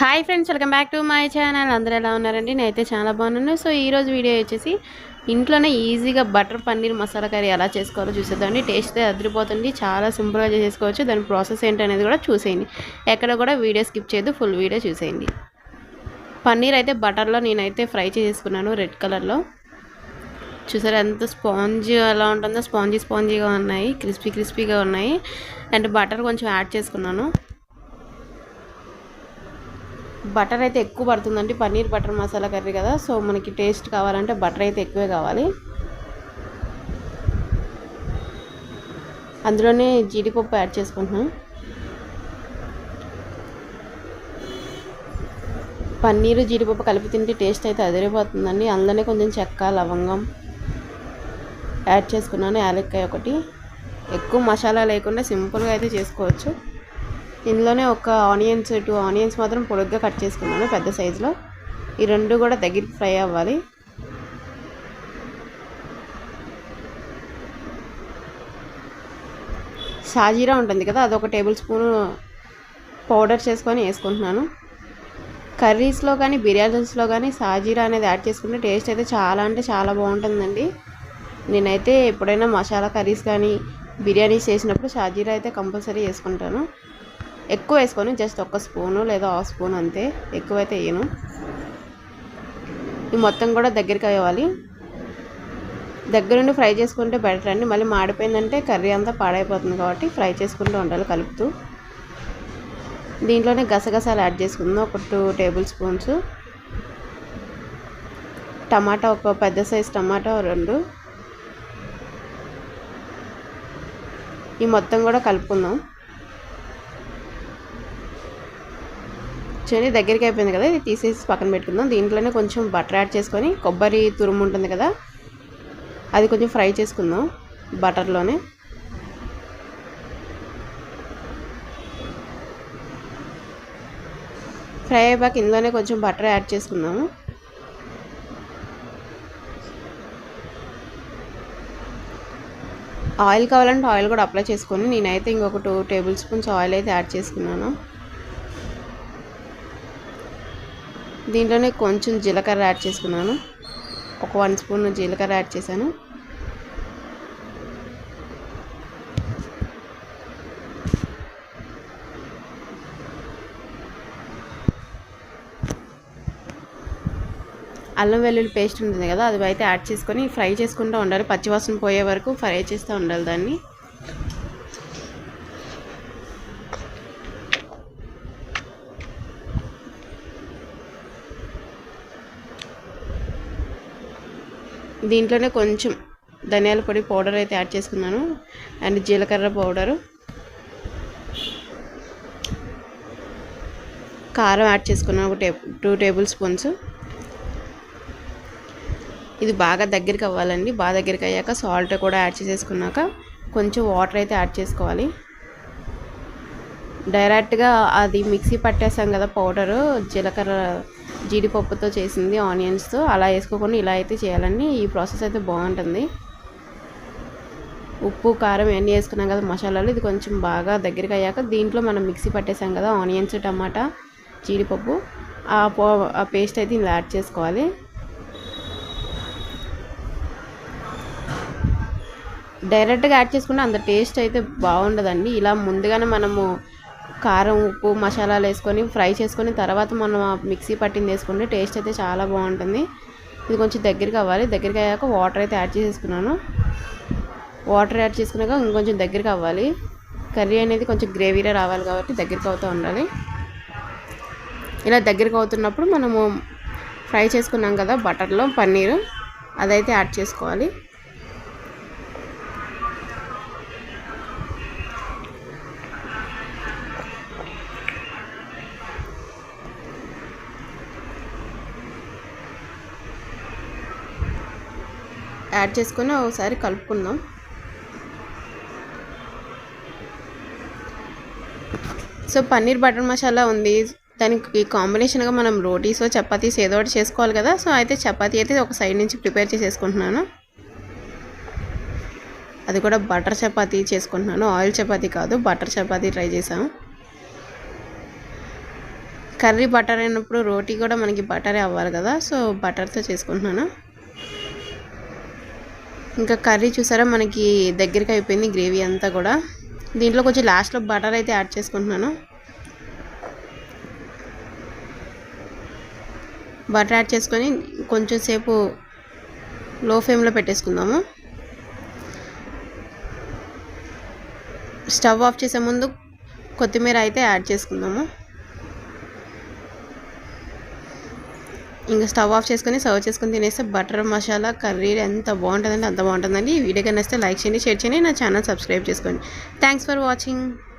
Hi friends welcome back to my channel అందరూ ఎలా ఉన్నారండి? నేనైతే చాలా బాగున్నాను. సో ఈరోజు వీడియో వచ్చేసి ఇంట్లోనే ఈజీగా బటర్ పన్నీర్ మసాలా కర్రీ ఎలా చేసుకోవాలో చూసేద్దామండి. టేస్ట్ అదిరిపోతుంది. చాలా సింపుల్గా చేసుకోవచ్చు దాని ప్రాసెస్ ఏంటనేది కూడా చూసేయండి. ఎక్కడ కూడా వీడియో స్కిప్ చేయదు ఫుల్ వీడియో చూసేయండి. పన్నీర్ అయితే బటర్లో నేనైతే ఫ్రై చేసుకున్నాను రెడ్ కలర్లో. చూసారా ఎంత స్పాంజ్ ఎలా ఉంటుందో. స్పాంజీ స్పాంజీగా ఉన్నాయి. క్రిస్పీ క్రిస్పీగా ఉన్నాయి. అండ్ బటర్ కొంచెం యాడ్ చేసుకున్నాను. బటర్ అయితే ఎక్కువ పడుతుందండి. పన్నీర్ బటర్ మసాలా కర్రీ కదా. సో మనకి టేస్ట్ కావాలంటే బటర్ అయితే ఎక్కువే కావాలి. అందులోనే జీడిపప్పు యాడ్ చేసుకుంటున్నాం. పన్నీరు జీడిపప్పు కలిపి తింటే టేస్ట్ అయితే అదిరిపోతుందండి. అందులోనే కొంచెం చెక్క లవంగం యాడ్ చేసుకున్నాను. యాలక్కాయ ఒకటి. ఎక్కువ మసాలా లేకుండా సింపుల్గా అయితే చేసుకోవచ్చు. ఇందులోనే ఒక ఆనియన్స్ టూ ఆనియన్స్ మాత్రం పొడుగ్గా కట్ చేసుకున్నాను పెద్ద సైజులో. ఈ రెండు కూడా దగ్గరికి ఫ్రై అవ్వాలి. షాజీరా ఉంటుంది కదా అదొక టేబుల్ స్పూన్ పౌడర్ చేసుకొని వేసుకుంటున్నాను. కర్రీస్లో కానీ బిర్యానీస్లో కానీ సాజీరా అనేది యాడ్ చేసుకుంటే టేస్ట్ అయితే చాలా అంటే చాలా బాగుంటుందండి. నేనైతే ఎప్పుడైనా మసాలా కర్రీస్ కానీ బిర్యానీస్ చేసినప్పుడు షాజీరా అయితే కంపల్సరీ వేసుకుంటాను. ఎక్కువ వేసుకొని జస్ట్ ఒక స్పూను లేదా హాఫ్ స్పూన్ అంతే. ఎక్కువైతే వేయను. ఈ మొత్తం కూడా దగ్గరికి అవ్వాలి దగ్గరుండి ఫ్రై చేసుకుంటే బెటర్ అండి. మళ్ళీ మాడిపోయిందంటే కర్రీ అంతా పాడైపోతుంది కాబట్టి ఫ్రై చేసుకుంటూ ఉండాలి కలుపుతూ. దీంట్లోనే గసగసాలు యాడ్ చేసుకుందాం. ఒక టూ టేబుల్ స్పూన్స్. టమాటా ఒక పెద్ద సైజ్ టమాటా రెండు. ఈ మొత్తం కూడా కలుపుకుందాం. చూడండి దగ్గరికి అయిపోయింది కదా ఇది తీసేసి పక్కన పెట్టుకుందాం. దీంట్లోనే కొంచెం బటర్ యాడ్ చేసుకొని కొబ్బరి తురుము ఉంటుంది కదా అది కొంచెం ఫ్రై చేసుకుందాం బటర్లోనే. ఫ్రై అయ్యాక ఇందులోనే కొంచెం బటర్ యాడ్ చేసుకుందాము. ఆయిల్ కావాలంటే ఆయిల్ కూడా అప్లై చేసుకొని నేనైతే ఇంకొక టూ టేబుల్ స్పూన్స్ ఆయిల్ అయితే యాడ్ చేసుకున్నాను. దీంట్లోనే కొంచెం జీలకర్ర యాడ్ చేసుకున్నాను. ఒక వన్ స్పూన్ జీలకర్ర యాడ్ చేశాను. అల్లం వెల్లుల్లి పేస్ట్ ఉంటుంది కదా అది అయితే యాడ్ చేసుకొని ఫ్రై చేసుకుంటూ ఉండాలి. పచ్చివాసన పోయే వరకు ఫ్రై చేస్తూ ఉండాలి దాన్ని. దీంట్లోనే కొంచెం ధనియాల పొడి పౌడర్ అయితే యాడ్ చేసుకున్నాను. అండ్ జీలకర్ర పౌడరు. కారం యాడ్ చేసుకున్నాను ఒక టే టూ టేబుల్ స్పూన్స్. ఇది బాగా దగ్గరికి అవ్వాలండి. బాగా దగ్గరికి అయ్యాక సాల్ట్ కూడా యాడ్ చేసేసుకున్నాక కొంచెం వాటర్ అయితే యాడ్ చేసుకోవాలి. డైరెక్ట్గా అది మిక్సీ పట్టేసాం కదా పౌడరు జీలకర్ర జీడిపప్పుతో చేసింది ఆనియన్స్తో. అలా వేసుకోకుండా ఇలా అయితే చేయాలండి. ఈ ప్రాసెస్ అయితే బాగుంటుంది. ఉప్పు కారం ఇవన్నీ వేసుకున్నాం కదా మసాలాలు. ఇది కొంచెం బాగా దగ్గరికి అయ్యాక దీంట్లో మనం మిక్సీ పట్టేసాం కదా ఆనియన్స్ టమాటా జీడిపప్పు. ఆ పో ఆ పేస్ట్ అయితే ఇలా యాడ్ చేసుకోవాలి. డైరెక్ట్గా యాడ్ చేసుకుంటే అంత టేస్ట్ అయితే బాగుండదండి. ఇలా ముందుగానే మనము కారం ఉప్పు మసాలాలు వేసుకొని ఫ్రై చేసుకొని తర్వాత మనం మిక్సీ పట్టింది వేసుకుంటే టేస్ట్ అయితే చాలా బాగుంటుంది. ఇది కొంచెం దగ్గరికి అవ్వాలి. దగ్గరికి అయ్యాక వాటర్ అయితే యాడ్ చేసేసుకున్నాను. వాటర్ యాడ్ చేసుకున్నాక ఇంకొంచెం దగ్గరికి అవ్వాలి. కర్రీ అనేది కొంచెం గ్రేవీగా రావాలి కాబట్టి దగ్గరికి అవుతూ ఉండాలి. ఇలా దగ్గరికి అవుతున్నప్పుడు మనము ఫ్రై చేసుకున్నాం కదా బటర్లో పన్నీరు అదైతే యాడ్ చేసుకోవాలి. యాడ్ చేసుకొని ఒకసారి కలుపుకుందాం. సో పన్నీర్ బటర్ మసాలా ఉంది. దానికి కాంబినేషన్గా మనం రోటీస్ చపాతీస్ ఏదో ఒకటి చేసుకోవాలి కదా. సో అయితే చపాతీ అయితే ఒక సైడ్ నుంచి ప్రిపేర్ చేసేసుకుంటున్నాను. అది కూడా బటర్ చపాతీ చేసుకుంటున్నాను. ఆయిల్ చపాతీ కాదు బటర్ చపాతీ ట్రై చేసాము కర్రీ బటర్ అయినప్పుడు రోటీ కూడా మనకి బటరే అవ్వాలి కదా. సో బటర్తో చేసుకుంటున్నాను. ఇంకా కర్రీ చూసారా? మనకి దగ్గరికి అయిపోయింది గ్రేవీ అంతా కూడా. దీంట్లో కొంచెం లాస్ట్లో బటర్ అయితే యాడ్ చేసుకుంటున్నాను. బటర్ యాడ్ చేసుకొని కొంచెం సేపు లో ఫ్లేమ్లో పెట్టేసుకుందాము. స్టవ్ ఆఫ్ చేసే ముందు కొత్తిమీర అయితే యాడ్ చేసుకుందాము. ఇంకా స్టవ్ ఆఫ్ చేసుకొని సర్వ్ చేసుకొని తినేస్తే బటర్ మసాలా కర్రీ ఎంత బాగుంటుందంటే అంత బాగుంటుందండి. ఈ వీడియో కన్నా లైక్ చేయండి షేర్ చేయండి నా ఛానల్ సబ్స్క్రైబ్ చేసుకోండి. Thanks for watching